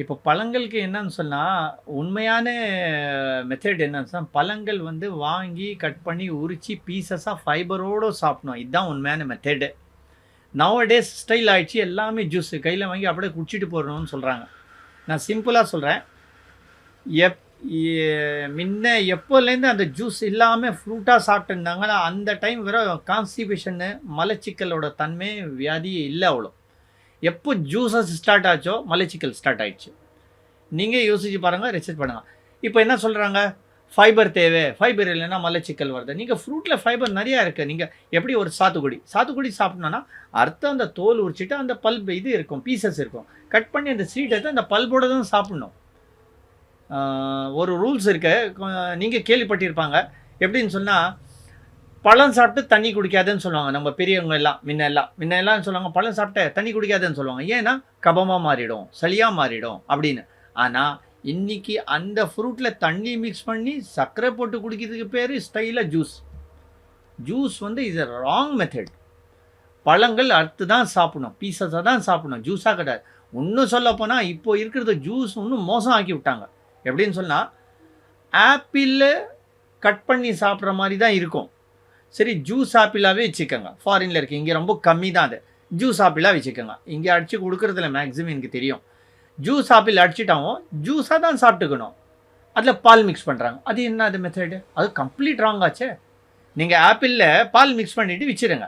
இப்போ பழங்களுக்கு என்னன்னு சொன்னால் உண்மையான மெத்தட் என்னன்னு சொன்னால் பழங்கள் வந்து வாங்கி கட் பண்ணி உரித்து பீசஸாக ஃபைபரோடு சாப்பிடணும். இதுதான் உண்மையான மெத்தடு நவடேஸ் ஸ்டைல் ஆகிடுச்சு எல்லாமே ஜூஸு கையில் வாங்கி அப்படியே குடிச்சிட்டு போடணும்னு சொல்கிறாங்க நான் சிம்பிளாக சொல்கிறேன் எப் முன்ன எப்போலேருந்து அந்த ஜூஸ் இல்லாமல் ஃப்ரூட்டாக சாப்பிட்டுருந்தாங்களோ அந்த டைம் வர கான்ஸ்டிபேஷனு மலச்சிக்கலோட தன்மை வியாதி இல்லை அவ்வளோ. எப்போ ஜூஸஸ் ஸ்டார்ட் ஆச்சோ மலைச்சிக்கல் ஸ்டார்ட் ஆயிடுச்சு. நீங்கள் யோசிச்சு பாருங்கள் ரிசர்ச் பண்ணுங்கள் இப்போ என்ன சொல்கிறாங்க ஃபைபர் தேவை. ஃபைபர் இல்லைன்னா மலச்சிக்கல் வருது. நீங்கள் ஃப்ரூட்டில் ஃபைபர் நிறையா இருக்குது நீங்கள் எப்படி ஒரு சாத்துக்குடி? சாத்துக்குடி சாப்பிட்ணுன்னா அர்த்தம் அந்த தோல் உரிச்சிட்டு அந்த பல்ப் இது இருக்கும் பீசஸ் இருக்கும். கட் பண்ணி அந்த சீட் எடுத்து அந்த பல்போட தான் சாப்பிட்ணும். ஒரு ரூல்ஸ் இருக்குது நீங்கள் கேள்விப்பட்டிருப்பாங்க. எப்படின்னு சொன்னால் பழம் சாப்பிட்டு தண்ணி குடிக்காதுன்னு சொல்லுவாங்க. நம்ம பெரியவங்க எல்லாம் முன்ன எல்லாம். முன்ன எல்லாம் சொல்லுவாங்க பழம் சாப்பிட்டு தண்ணி குடிக்காதுன்னு சொல்லுவாங்க. ஏன்னா கபமாக மாறிடும் சளியாக மாறிடும் அப்படின்னு. ஆனால் இன்னைக்கு அந்த ஃப்ரூட்டில் தண்ணி மிக்ஸ் பண்ணி சர்க்கரை போட்டு குடிக்கிறதுக்கு பேர் ஸ்டைலாக ஜூஸ். ஜூஸ் வந்து இஸ் அ ராங் மெத்தட் பழங்கள் அறுத்து தான் சாப்பிடணும் பீசஸாக தான் சாப்பிடணும் ஜூஸாக கிடையாது. இன்னும் சொல்ல போனால் இப்போ இருக்கிறது ஜூஸ் இன்னும் மோசம் ஆக்கி விட்டாங்க. எப்படின்னு சொன்னால் ஆப்பிளில் கட் பண்ணி சாப்பிட்ற மாதிரி தான் இருக்கும். சரி ஜூஸ் ஆப்பிளாகவே வச்சுக்கோங்க. ஃபாரினில் இருக்குது இங்கே ரொம்ப கம்மி தான் அது. ஜூஸ் ஆப்பிளாக வச்சுக்கோங்க. இங்கே அடித்து கொடுக்குறதுல மேக்ஸிமம் எனக்கு தெரியும். ஜூஸ் ஆப்பிள் அடிச்சிட்டாவும் ஜூஸாக தான் சாப்பிட்டுக்கணும். அதில் பால் மிக்ஸ் பண்ணுறாங்க அது என்ன அது மெத்தடு அது கம்ப்ளீட் ராங் ஆச்சே. நீங்கள் ஆப்பிளில் பால் மிக்ஸ் பண்ணிவிட்டு வச்சுருங்க.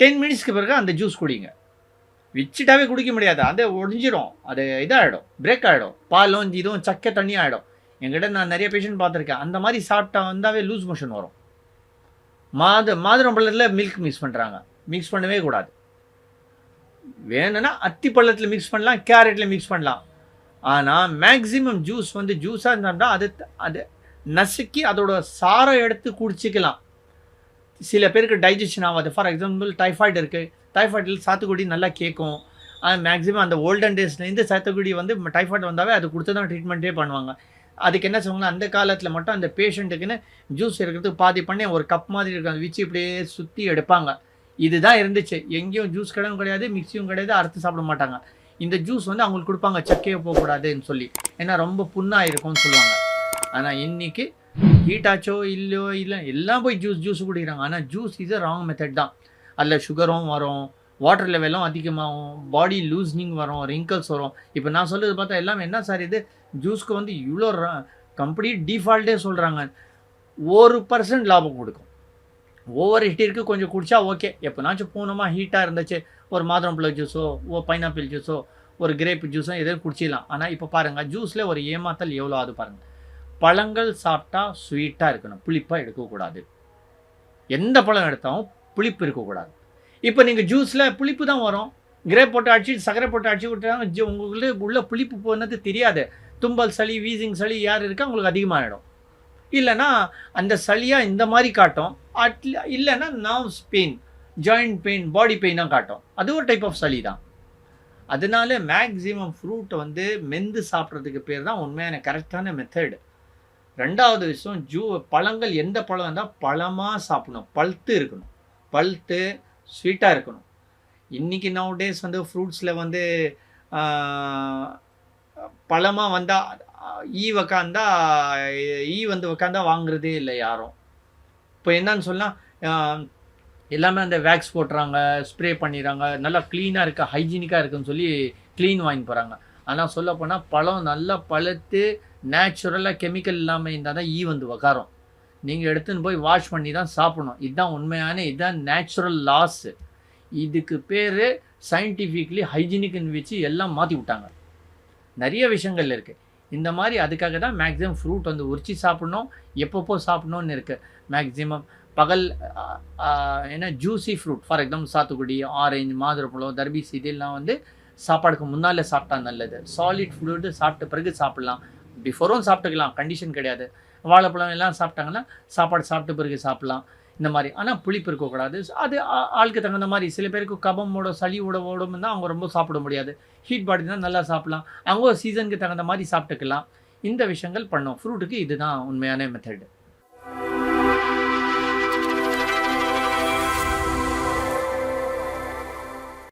டென் மினிட்ஸ்க்கு பிறகு அந்த ஜூஸ் குடிங்க. வச்சுட்டாவே குடிக்க முடியாது. அது ஒடிஞ்சிரும். அது இதாகிடும் பிரேக் ஆகிடும் பாலும் இதுவும் சக்கை தண்ணி ஆகிடும் என்கிட்ட நான் நிறைய பேஷண்ட் பார்த்துருக்கேன். அந்த மாதிரி சாப்பிட்டா வந்தாவே லூஸ் மோஷன் வரும். மாது மாதுளம்பழத்தில் மில்க் மிக்ஸ் பண்ணுறாங்க மிக்ஸ் பண்ணவே கூடாது. வேணும்னா அத்தி பழத்தில் மிக்ஸ் பண்ணலாம் கேரட்டில் மிக்ஸ் பண்ணலாம். ஆனால் மேக்ஸிமம் ஜூஸ் வந்து ஜூஸாக இருந்தால் அது அது நசுக்கி அதோட சாரை எடுத்து குடிச்சிக்கலாம். சில பேருக்கு டைஜஷன் ஆகாது. ஃபார் எக்ஸாம்பிள் டைஃபாய்டு இருக்குது டைஃபாய்டில் சாத்துக்குடி நல்லா கேட்கும். மேக்ஸிமம் அந்த ஓல்டன் டேஸ்லேருந்து சாத்துக்குடி வந்து டைஃபாய்டு வந்தாவே அது கொடுத்து தான் ட்ரீட்மெண்ட்டே பண்ணுவாங்க. அதுக்கு என்ன சொல்லுவாங்க அந்த காலத்தில் மட்டும் அந்த பேஷண்ட்டுக்குன்னு ஜூஸ் எடுக்கிறதுக்கு பாதி பண்ணி ஒரு கப் மாதிரி இருக்கும். அந்த வச்சு இப்படியே சுற்றி எடுப்பாங்க. இதுதான் இருந்துச்சு. எங்கேயும் ஜூஸ் கடையும் கிடையாது மிக்சியும் கிடையாது அறுத்து சாப்பிட மாட்டாங்க. இந்த ஜூஸ் வந்து அவங்களுக்கு கொடுப்பாங்க சக்கையை போகக்கூடாதுன்னு சொல்லி. ஏன்னா ரொம்ப புண்ணாக இருக்கும்னு சொல்லுவாங்க. ஆனால் இன்றைக்கி ஹீட் ஆச்சோ இல்லையோ இல்லை எல்லாம் போய் ஜூஸ் ஜூஸ் குடிக்கிறாங்க. ஆனால் ஜூஸ் இது ராங் மெத்தட் தான். அதில் சுகரும் வரும். வாட்டர் லெவலும் அதிகமாகும் பாடி லூஸ்னிங் வரும் ரிங்கிள்ஸ் வரும். இப்போ நான் சொல்கிறது பார்த்தா எல்லாம் என்ன சார் இது? ஜூஸ்க்கு வந்து இவ்வளோ கம்ப்ளீட் டிஃபால்ட்டே சொல்கிறாங்க ஒரு பர்சன்ட் லாபம் கொடுக்கும். ஓவர் ஹீட்டிற்கு கொஞ்சம் குடித்தா ஓகே எப்போனாச்சும் போனோமா ஹீட்டாக இருந்துச்சு. ஒரு மாதுளம்பழ ஜூஸோ ஓ பைனாப்பிள் ஜூஸோ ஒரு கிரேப் ஜூஸோ எதையும் குடிச்சிடலாம். ஆனால் இப்போ பாருங்கள் ஜூஸில் ஒரு ஏமாத்தல் எவ்வளோ ஆகுது பாருங்கள் பழங்கள் சாப்பிட்டா ஸ்வீட்டாக இருக்கணும். புளிப்பாக எடுக்கக்கூடாது. எந்த பழம் எடுத்தாலும் புளிப்பு இருக்கக்கூடாது. இப்போ நீங்கள் ஜூஸில் புளிப்பு தான் வரும். கிரேப் போட்டு அடிச்சு சர்க்கரை போட்டு அடிச்சு விட்டாங்க உங்களுக்கு உள்ள புளிப்பு போனது தெரியாது. தும்பல் சளி வீசிங் சளி யார் இருக்கா உங்களுக்கு அதிகமாகிடும் இல்லைன்னா அந்த சளியாக இந்த மாதிரி காட்டும். அட்ல இல்லைன்னா nerves pain joint pain body பெயினாக காட்டும். அது ஒரு டைப் ஆஃப் சளி தான். அதனால மேக்ஸிமம் ஃப்ரூட்டை வந்து மெந்து சாப்பிட்றதுக்கு பேர் தான் உண்மையான கரெக்டான மெத்தடு ரெண்டாவது விஷயம் ஜூ பழங்கள் எந்த பழம் இருந்தால் பழமாக சாப்பிடணும். பழுத்து இருக்கணும். பழுத்து ஸ்வீட்டாக இருக்கணும். இன்றைக்கி நவ டேஸ் வந்து ஃப்ரூட்ஸில் வந்து பழமாக வந்தால் ஈ உக்காந்தா ஈ வந்து உக்காந்தா வாங்குறதே இல்லை யாரும். இப்போ என்னன்னு சொன்னால் எல்லாமே அந்த வேக்ஸ் போட்டுறாங்க ஸ்ப்ரே பண்ணிடுறாங்க நல்லா க்ளீனாக இருக்குது ஹைஜீனிக்காக இருக்குன்னு சொல்லி க்ளீன் வாங்கி போகிறாங்க ஆனால் சொல்லப்போனால் பழம் நல்லா பழுத்து நேச்சுரலாக கெமிக்கல் இல்லாமல் இருந்தால் தான் ஈ வந்து உக்காரும் நீங்கள் எடுத்துன்னு போய் வாஷ் பண்ணி தான் சாப்பிடணும். இதுதான் உண்மையான இதுதான் நேச்சுரல் லாஸ் இதுக்கு பேர் சயின்டிஃபிக்லி ஹைஜீனிக்னு வச்சு எல்லாம் மாற்றி விட்டாங்க. நிறைய விஷயங்கள் இருக்குது இந்த மாதிரி அதுக்காக தான் மேக்ஸிமம் ஃப்ரூட் வந்து உரிச்சு சாப்பிடணும். எப்பப்போ சாப்பிடணும்னு இருக்குது மேக்ஸிமம் பகல் ஏன்னா ஜூசி ஃப்ரூட் ஃபார் எக்ஸாம்பிள் சாத்துக்குடி ஆரஞ்சு மாதுளப்பழம் தர்பீஸ் இதெல்லாம் வந்து சாப்பாடுக்கு முன்னால் சாப்பிட்டா நல்லது. சாலிட் ஃப்ரூட்டு சாப்பிட்ட பிறகு சாப்பிட்லாம். பிஃபோரும் சாப்பிட்டுக்கலாம். கண்டிஷன் கிடையாது. வாழைப்பழம் எல்லாம் சாப்பிட்டாங்கன்னா சாப்பாடு சாப்பிட்டு பிறகு சாப்பிட்லாம். இந்த மாதிரி. ஆனால் புளிப்பு இருக்கக்கூடாது. அது ஆளுக்கு தகுந்த மாதிரி. சில பேருக்கு கபமோட சளியோட ஓடும் தான் அவங்க ரொம்ப சாப்பிட முடியாது. ஹீட் பாடி தான் நல்லா சாப்பிட்லாம். அவங்க சீசனுக்கு தகுந்த மாதிரி சாப்பிட்டுக்கலாம். இந்த விஷயங்கள் பண்ணோம். ஃப்ரூட்டுக்கு இதுதான் உண்மையான மெத்தடு